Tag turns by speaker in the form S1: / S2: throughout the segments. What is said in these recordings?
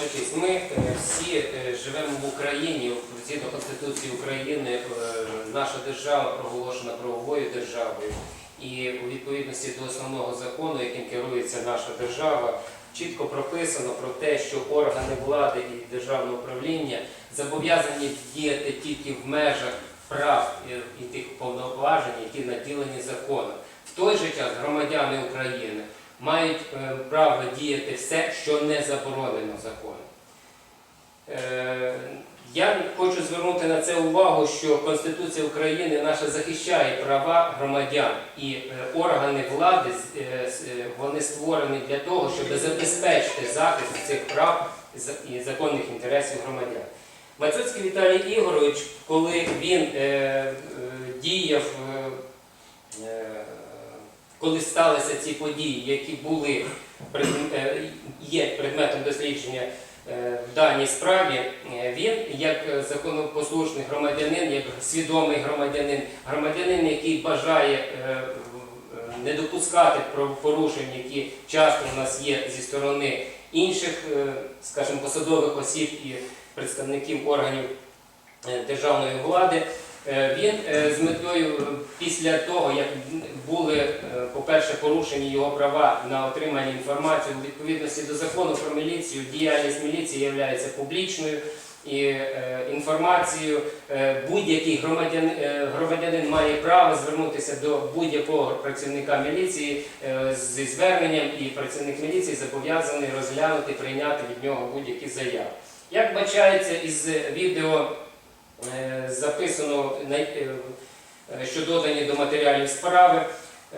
S1: Ваша ми е, всі е, живемо в Україні, згідно Конституції України, е, наша держава проголошена правовою державою. І у відповідності до основного закону, яким керується наша держава, чітко прописано про те, що органи влади і державне управління зобов'язані діяти тільки в межах прав і тих повноважень, які наділені законом. В той же час громадяни України мають е, право діяти все, що не заборонено законом. Е, Я хочу звернути на це увагу, що Конституція України наша захищає права громадян і е, органи влади вони створені для того, щоб забезпечити захист цих прав і законних інтересів громадян. Мацьоцький Віталій Ігорович, коли він діяв, коли сталися ці події, які були е, є предметом дослідження е, в даній справі, е, він як законопослушний громадянин, як свідомий громадянин, громадянин, який бажає в- не допускати правопорушень, які часто у нас є зі сторони інших, скажімо, посадових осіб і представників органів державної влади. Е, Він е, з метою е, після того, як були, по-перше, порушені його права на отримання інформації у відповідності до закону про міліцію, діяльність міліції є публічною і інформацією. Будь-який громадян, громадянин має право звернутися до будь-якого працівника міліції зі зверненням, і працівник міліції зобов'язаний розглянути, прийняти від нього будь-які заяви. Як бачається із відео записано, на- е, е, що додані до матеріалів справи,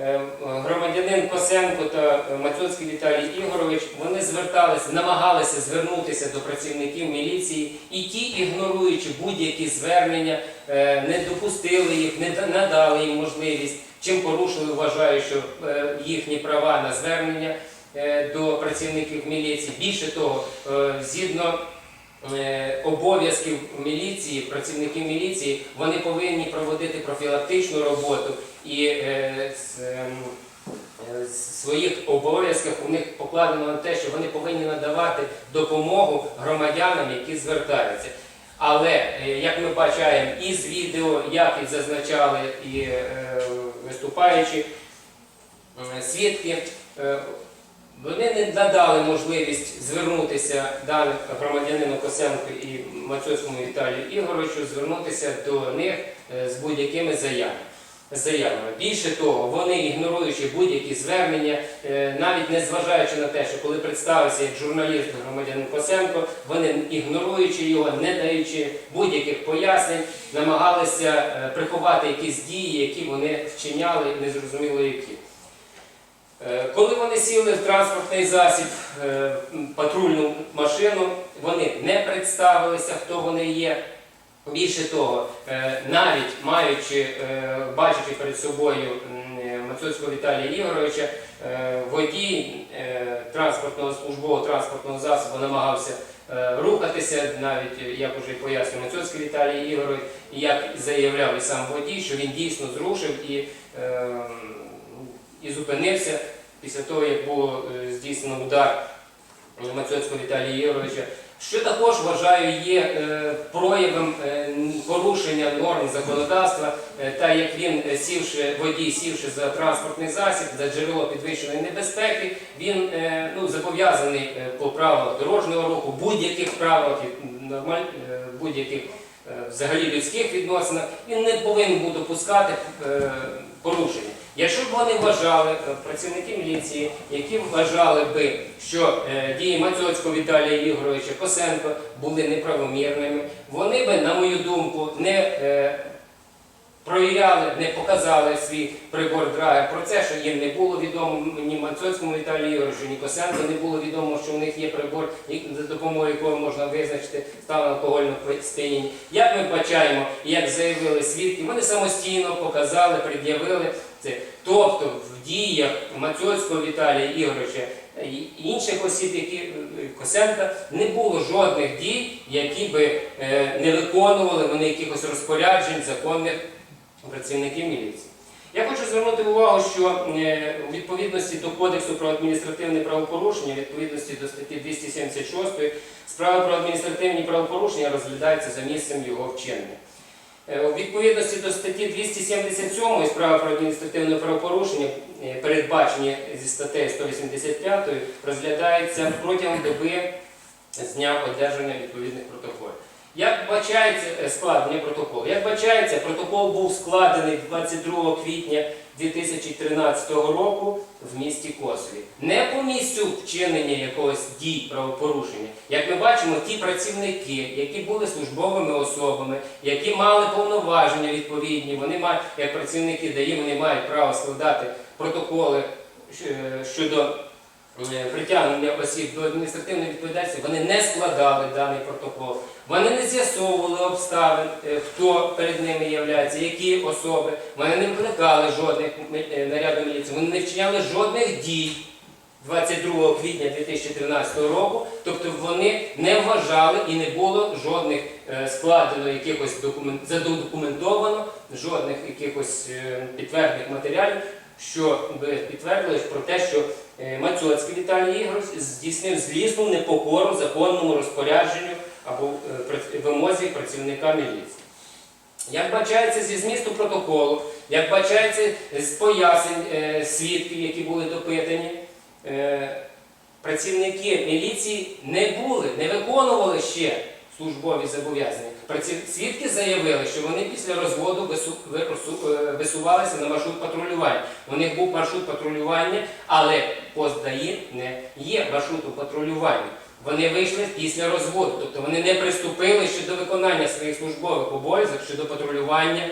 S1: е, громадянин Косенко та е, Мацьоцький Віталій Ігорович, вони зверталися, намагалися звернутися до працівників міліції, і ті, ігноруючи будь-які звернення, е, не допустили їх, не надали їм можливість, чим порушили, вважаю, що е, їхні права на звернення е, до працівників міліції. Більше того, е, згідно е, обов'язків міліції, працівників міліції, вони повинні проводити профілактичну роботу і е, ем, е, своїх обов'язків у них покладено на те, що вони повинні надавати допомогу громадянам, які звертаються. Але е, як ми бачаємо із відео, як і зазначали і е, виступаючі е, свідки, е, вони не надали можливість звернутися даним громадянину Косенку і Мацьоцькому Віталію Ігоровичу, звернутися до них е, з будь-якими заявами. Заявами. Більше того, вони ігноруючи будь-які звернення, е, навіть не зважаючи на те, що коли представився як журналіст громадянин Косенко, вони ігноруючи його, не даючи будь-яких пояснень, намагалися е, приховати якісь дії, які вони вчиняли, незрозуміло які. Е, Коли вони сіли в транспортний засіб, е, патрульну машину, вони не представилися, хто вони є. Більше того, е, навіть маючи, бачачи перед собою м, Мацоцького Віталія Ігоровича, водій транспортного службового транспортного засобу намагався рухатися, навіть як уже пояснює Мацоцький Віталій Ігорович, як заявляв і сам водій, що він дійсно зрушив і, і зупинився після того, як було е, здійснено удар Мацьоцького Віталія Ігоровича, що також вважаю є е, проявом е, порушення норм законодавства, е, та як він е, сівши водій, сівши за транспортний засіб, за джерело підвищеної небезпеки, він е, ну, зобов'язаний е, по правилах дорожнього руху, будь-яких правилах, е, будь-яких е, взагалі людських відносинах, він не повинен був допускати е, порушення. Якщо б вони вважали, е, працівники міліції, які вважали би, що е, дії Мацьоцького Віталія Ігоровича Косенко були неправомірними, вони би, на мою думку, не е, провіряли, не показали свій прибор драгер про це, що їм не було відомо ні Мацьоцькому Віталію Ігоровичу, ні Косенко не було відомо, що у них є прибор, за допомогою якого можна визначити стан алкогольного сп'яніння. Як ми бачаємо, як заявили свідки, вони самостійно показали, пред'явили це. Тобто в діях Мацьоцького Віталія Ігоровича і інших осіб, які е, Косенка, не було жодних дій, які би е, не виконували вони якихось розпоряджень законних працівників міліції. Я хочу звернути увагу, що е, у відповідності до Кодексу про адміністративне правопорушення, у відповідності до статті 276, справа про адміністративні правопорушення розглядається за місцем його вчинення. Е, У відповідності до статті 277 справа про адміністративне правопорушення, е, передбачені зі статтею 185, розглядається протягом доби з дня одержання відповідних протоколів. Як бачається е, складення протоколу? Як бачається, протокол був складений 22 квітня 2013 року в місті Косові. Не по місцю вчинення якогось дій правопорушення. Як ми бачимо, ті працівники, які були службовими особами, які мали повноваження відповідні, вони мають, як працівники ДАІ, вони мають право складати протоколи е, щодо притягнення осіб до адміністративної відповідальності, вони не складали даний протокол. Вони не з'ясовували обставин, е, хто перед ними є, які особи. Вони не викликали жодних е, нарядів міліції, вони не вчиняли жодних дій 22 квітня 2013 року. Тобто вони не вважали і не було жодних е, складено якихось документ, задокументовано, жодних якихось е, підтверджених матеріалів, що підтвердили про те, що е, Мацьоцький Віталій Ігорович здійснив злісну непокору законному розпорядженню або е, вимозі працівника міліції. Як бачається зі змісту протоколу, як бачається з пояснень е, свідків, які були допитані, е, працівники міліції не були, не виконували ще службові зобов'язання. Свідки заявили, що вони після розводу е, висувалися на маршрут патрулювання. У них був маршрут патрулювання, але пост ДАІ не є маршрутом патрулювання. Вони вийшли після розводу, тобто вони не приступили ще до виконання своїх службових обов'язків щодо патрулювання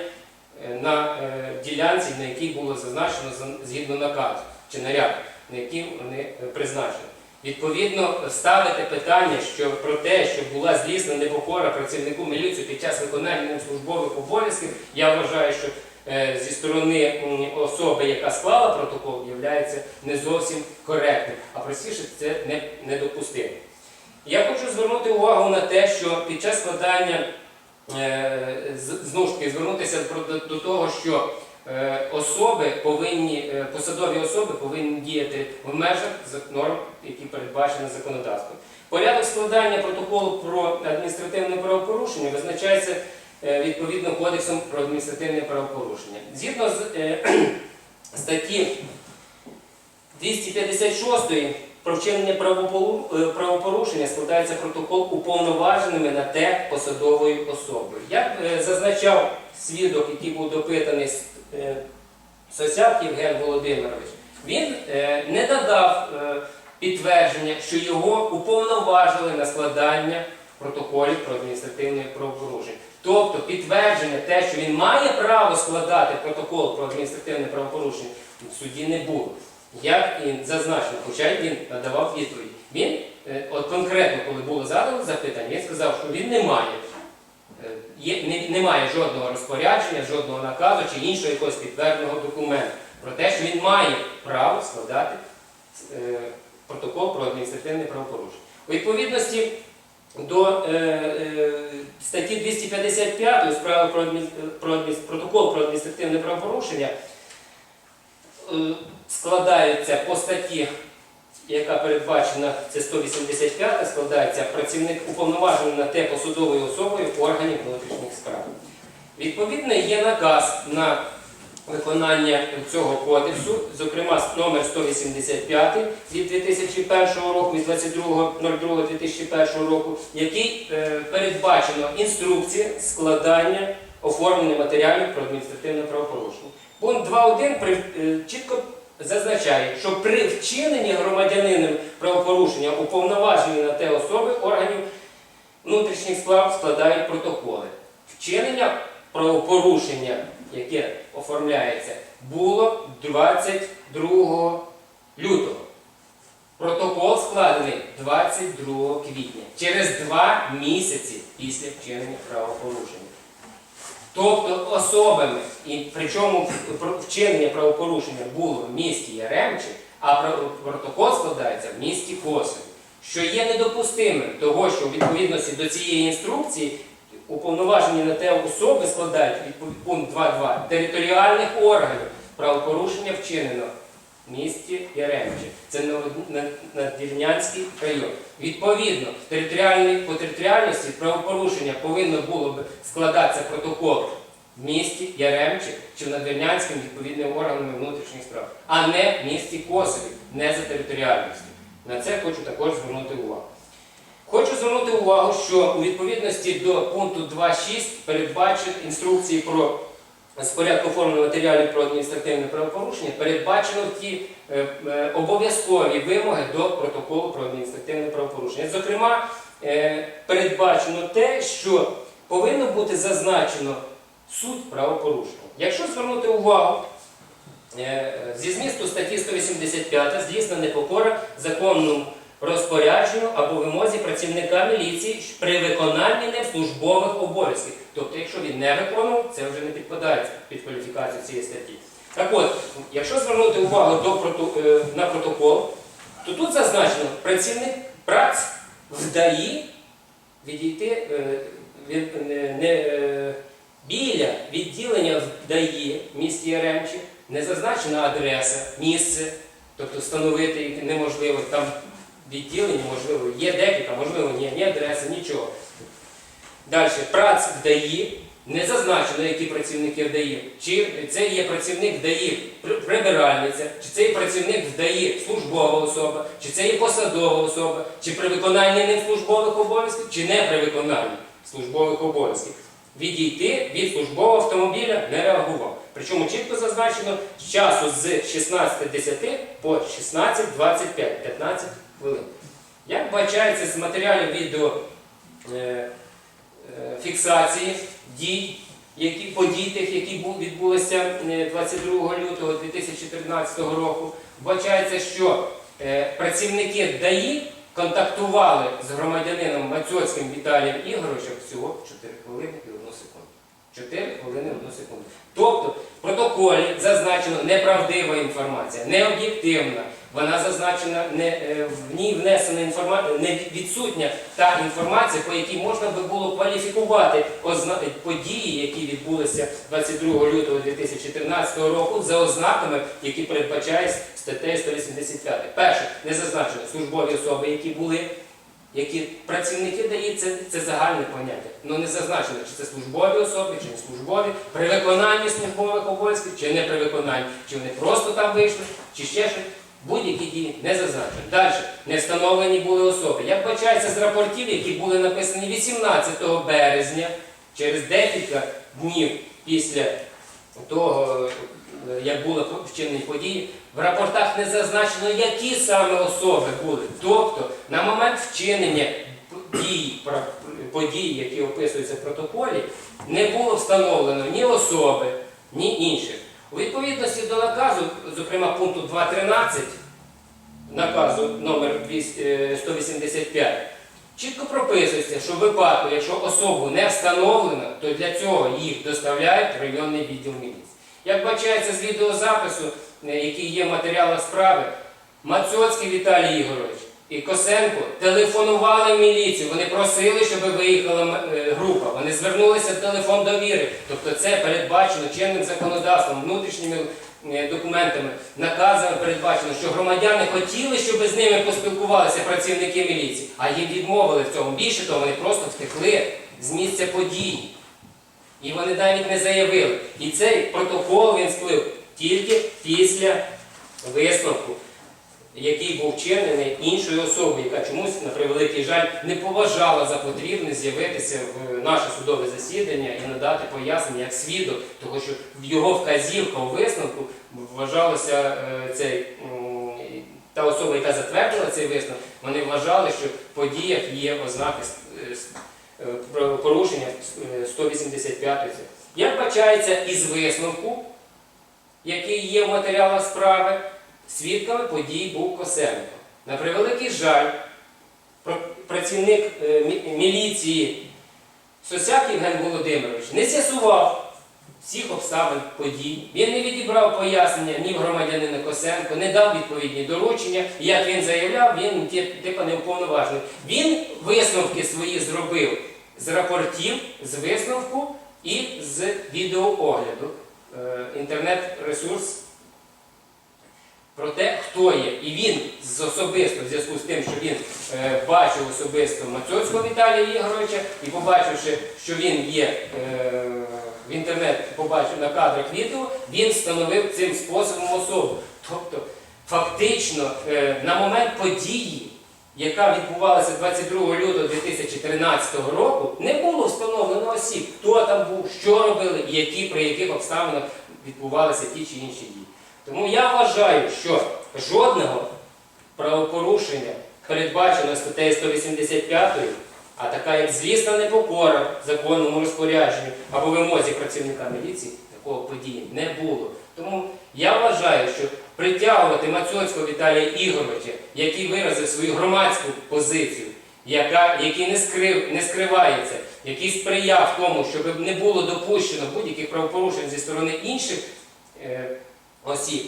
S1: е, на е, ділянці, на якій було зазначено згідно наказу чи наряду, на якій вони призначені. Відповідно, ставити питання що про те, що була злісна непокора працівнику міліції під час виконання службових обов'язків, я вважаю, що е, зі сторони особи, яка склала протокол, є не зовсім коректним, а простіше це не, недопустимо. Я хочу звернути увагу на те, що під час складання е, знову ж таки звернутися до, того, що особи повинні, е, посадові особи повинні діяти в межах норм, які передбачені законодавством. Порядок складання протоколу про адміністративне правопорушення визначається е, відповідно кодексом про адміністративне правопорушення. Згідно з е, статті 256 про вчинення е, правопорушення складається протокол уповноваженими на те посадовою особою. Е, зазначав свідок, який був допитаний е, Сосяк Євген Володимирович, він е, не надав е, підтвердження, що його уповноважили на складання протоколів про адміністративне правопорушення. Тобто підтвердження те, що він має право складати протокол про адміністративне правопорушення, в суді не було. Як і зазначено, хоча він надавав відповідь. Він е, от конкретно, коли було задано запитання, він сказав, що він не має. Е, Є, не, немає жодного розпорядження, жодного наказу чи іншого якогось підтвердженого документу про те, що він має право складати е, протокол про адміністративне правопорушення. У відповідності до е, е, статті 255 справи про, адмін, про адмін- протокол про адміністративне правопорушення е, складаються по статті, яка передбачена, це 185, складається працівник уповноважений на те посудовою особою органів внутрішніх справ. Відповідно, є наказ на виконання цього кодексу, зокрема номер 185 від 2001 року, від 22.02.2001 року, який е, передбачено інструкція складання оформлення матеріалів про адміністративне правопорушення. Пункт 2.1 при- е, чітко зазначає, що при вчиненні громадянином правопорушення уповноважені на те особи органів внутрішніх справ складають протоколи. Вчинення правопорушення, яке оформляється, було 22 лютого. Протокол складений 22 квітня, через два місяці після вчинення правопорушення. Тобто особами, і причому вчинення правопорушення було в місті Яремчі, а протокол складається в місті Косові, що є недопустимим того, що у відповідності до цієї інструкції уповноважені на те особи складають пункт 2.2 територіальних органів правопорушення вчинено в місті Яремче. Це Надвірнянський район. Відповідно, по територіальності правопорушення повинно було б складатися протокол в місті Яремче чи в Надвірнянським відповідними органами внутрішніх справ, а не в місті Косові, не за територіальністю. На це хочу також звернути увагу. Хочу звернути увагу, що у відповідності до пункту 2.6 передбачені інструкції про з порядку оформлення матеріалів про адміністративне правопорушення передбачено ті е, е, обов'язкові вимоги до протоколу про адміністративне правопорушення. Зокрема, е, передбачено те, що повинно бути зазначено суть правопорушення. Якщо звернути увагу, зі змісту статті 185 здійснена непокора законному розпорядженню або вимозі працівника міліції при виконанні ним службових обов'язків. Тобто, якщо він не виконував, це вже не підпадає під кваліфікацію цієї статті. Так от, якщо звернути увагу до е, на протокол, то тут зазначено працівник прац в ДАІ відійти е, від, не, не, е, біля відділення в ДАІ в місті Яремчі, не зазначена адреса, місце, тобто встановити неможливо, там відділення, можливо, є декілька, можливо, ні, ні адреси, нічого. Далі, прац в ДАІ, не зазначено, які працівники в ДАІ. Чи це є працівник ДАІ прибиральниця, чи це є працівник в ДАІ службова особа, чи це є посадова особа, чи при виконанні ним службових обов'язків, чи не при виконанні службових обов'язків. Відійти від службового автомобіля не реагував. Причому чітко зазначено з часу з 16.10 по 16.25, 15 хвилин. Як бачається з матеріалів відео е, е, дій, які, подій тих, які відбулися е, 22 лютого 2014 року, вбачається, що е, працівники ДАІ контактували з громадянином Мацьоцьким Віталієм Ігоровичем всього 4 хвилини і 1 секунду. 4 хвилини 1 секунду. Тобто в протоколі зазначено неправдива інформація, необ'єктивна. Вона зазначена, не, е, в ній внесена інформація, не відсутня та інформація, по якій можна би було кваліфікувати події, які відбулися 22 лютого 2014 року, за ознаками, які передбачають статтею 185. Перше, не зазначено службові особи, які були. Які працівники дають, це, це загальне поняття. Ну не зазначено, чи це службові особи, чи не службові, при виконанні службових обов'язків, чи не при виконанні, чи вони просто там вийшли, чи ще щось. Будь-які дії не зазначені. Далі не встановлені були особи. Як бачається з рапортів, які були написані 18 березня, через декілька днів після того, е, як були вчинені події, в рапортах не зазначено, які саме особи були. Тобто на момент вчинення дій, подій, які описуються в протоколі, не було встановлено ні особи, ні інших. У відповідності до наказу, зокрема пункту 2.13 наказу номер 200, е, 185, чітко прописується, що в випадку, якщо особу не встановлено, то для цього їх доставляють в районний відділ міліції. Як бачається з відеозапису, е, який є в справи, Мацьоцький Віталій Ігорович і Косенко телефонували в міліцію. Вони просили, щоб виїхала е, група. Вони звернулися в телефон довіри. Тобто це передбачено чинним законодавством, внутрішніми е, документами, наказами передбачено, що громадяни хотіли, щоб з ними поспілкувалися працівники міліції, а їм відмовили в цьому. Більше того, вони просто втекли з місця події. І вони навіть не заявили. І цей протокол він сплив тільки після висновку, який був вчинений іншою особою, яка чомусь, на превеликий жаль, не поважала за потрібне з'явитися в наше судове засідання і надати пояснення як свідок, тому що в його вказівка у висновку вважалося е, цей. Та особа, яка затвердила цей висновок, вони вважали, що в подіях є ознаки е, е, порушення е, 185 Як бачається із висновку, який є в матеріалах справи, свідками подій був Косенко. На превеликий жаль, працівник е, міліції Сосяк Євген Володимирович не з'ясував всіх обставин подій. Він не відібрав пояснення ні в громадянина Косенко, не дав відповідні доручення. Як він заявляв, він типа не уповноважений. Він висновки свої зробив з рапортів, з висновку і з відеоогляду. Е, Інтернет-ресурс про те, хто є. І він з особисто, в зв'язку з тим, що він е, бачив особисто Мацьоцького Віталія Ігоровича і побачивши, що він є е, в інтернет, побачив на кадрах відео, він встановив цим способом особу. Тобто, фактично, е, на момент події, яка відбувалася 22 лютого 2013 року, не було встановлено осіб, хто там був, що робили, які при яких обставинах відбувалися ті чи інші дії. Тому я вважаю, що жодного правопорушення, передбаченого статтею 185, а така як злісна непокора законному розпорядженню або вимозі працівника міліції, такого події не було. Тому я вважаю, що притягувати Мацьоцького Віталія Ігоровича, який виразив свою громадську позицію, яка, який не, скрив, не скривається, який сприяв тому, щоб не було допущено будь-яких правопорушень зі сторони інших е, осіб,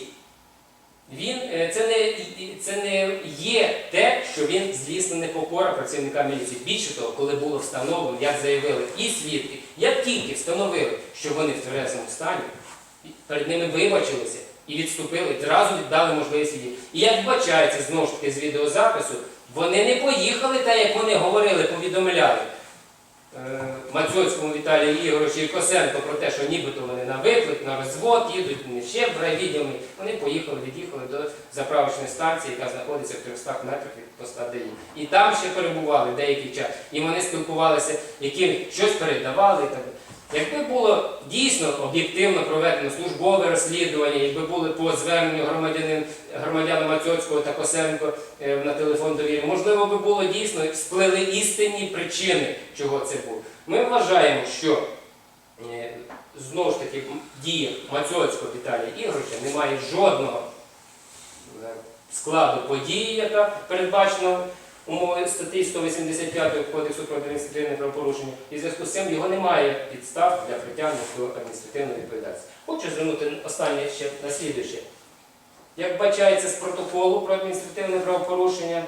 S1: він, е, це, не, це не є те, що він злісна непокора працівника міліції. Більше того, коли було встановлено, як заявили і свідки, як тільки встановили, що вони в тверезому стані, перед ними вибачилися і відступили, зразу віддали можливість відійти. І як вбачається знову ж таки з відеозапису, вони не поїхали так, як вони говорили, повідомляли. Е, Мацьоцькому Віталію Ігоровичу і Косенко про те, що нібито вони на виклик, на розвод їдуть, не ще в райвідділі. Вони поїхали, від'їхали до заправочної станції, яка знаходиться в 300 метрах від поста. І там ще перебували деякий час. І вони спілкувалися, яким щось передавали. Якби було дійсно об'єктивно проведено службове розслідування, якби були по зверненню громадяна Мацьоцького та Косенко е, на телефон довіри, можливо би було дійсно сплили істинні причини, чого це було. Ми вважаємо, що е, знову ж таки дія Мацьоцького Віталія Ігоровича не має жодного е, складу події, яка передбачена умови статті 185 Кодексу про адміністративне правопорушення, і в зв'язку з цим його немає підстав для притягнення до адміністративної відповідальності. Хочу звернути останнє ще на слідуюче. Як бачається з протоколу про адміністративне правопорушення,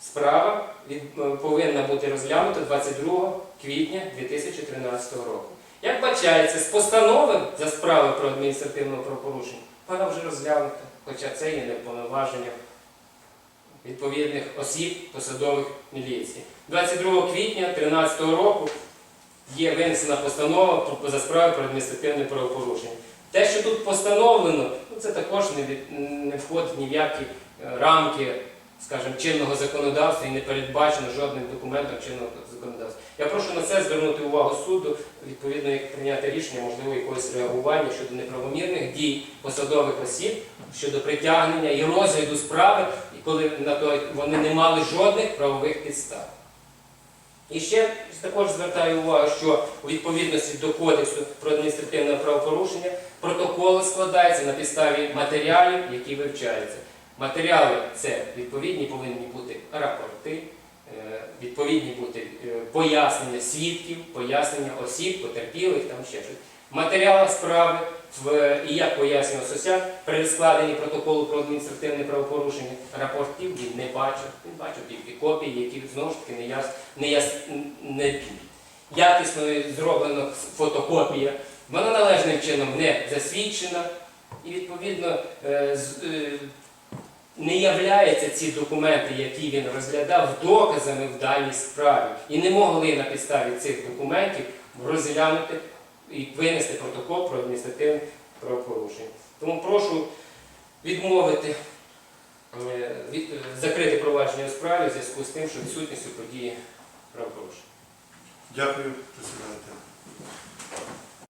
S1: справа е, повинна бути розглянута 22 квітня 2013 року. Як бачається з постанови за справи про адміністративне правопорушення, вона вже розглянута, хоча це є не повноваження відповідних осіб посадових міліції. 22 квітня 2013 року є винесена постанова за справи про адміністративне правопорушення. Те, що тут постановлено, ну, це також не, входить ні в які е, рамки, скажімо, чинного законодавства і не передбачено жодним документом чинного законодавства. Я прошу на це звернути увагу суду, відповідно, як прийняти рішення, можливо, якогось реагування щодо неправомірних дій посадових осіб, щодо притягнення і розгляду справи, коли на то вони не мали жодних правових підстав. І ще також звертаю увагу, що у відповідності до Кодексу про адміністративне правопорушення протоколи складаються на підставі матеріалів, які вивчаються. Матеріали це відповідні повинні бути рапорти, е, відповідні бути е, пояснення свідків, пояснення осіб, потерпілих, там ще щось. В матеріалах справи і як пояснював Сосяк, при складенні протоколу про адміністративне правопорушення рапортів він не бачив. Він бачив тільки копії, які знову ж таки не, яс, не, яс, не якісно зроблена фотокопія. Вона належним чином не засвідчена і відповідно е, не являються ці документи, які він розглядав, доказами в даній справі. І не могли на підставі цих документів розглянути і винести протокол про адміністративне правопорушення. Тому прошу відмовити, е, від, закрити провадження у справі в зв'язку з тим, що відсутністю події правопорушення.
S2: Дякую, присідайте.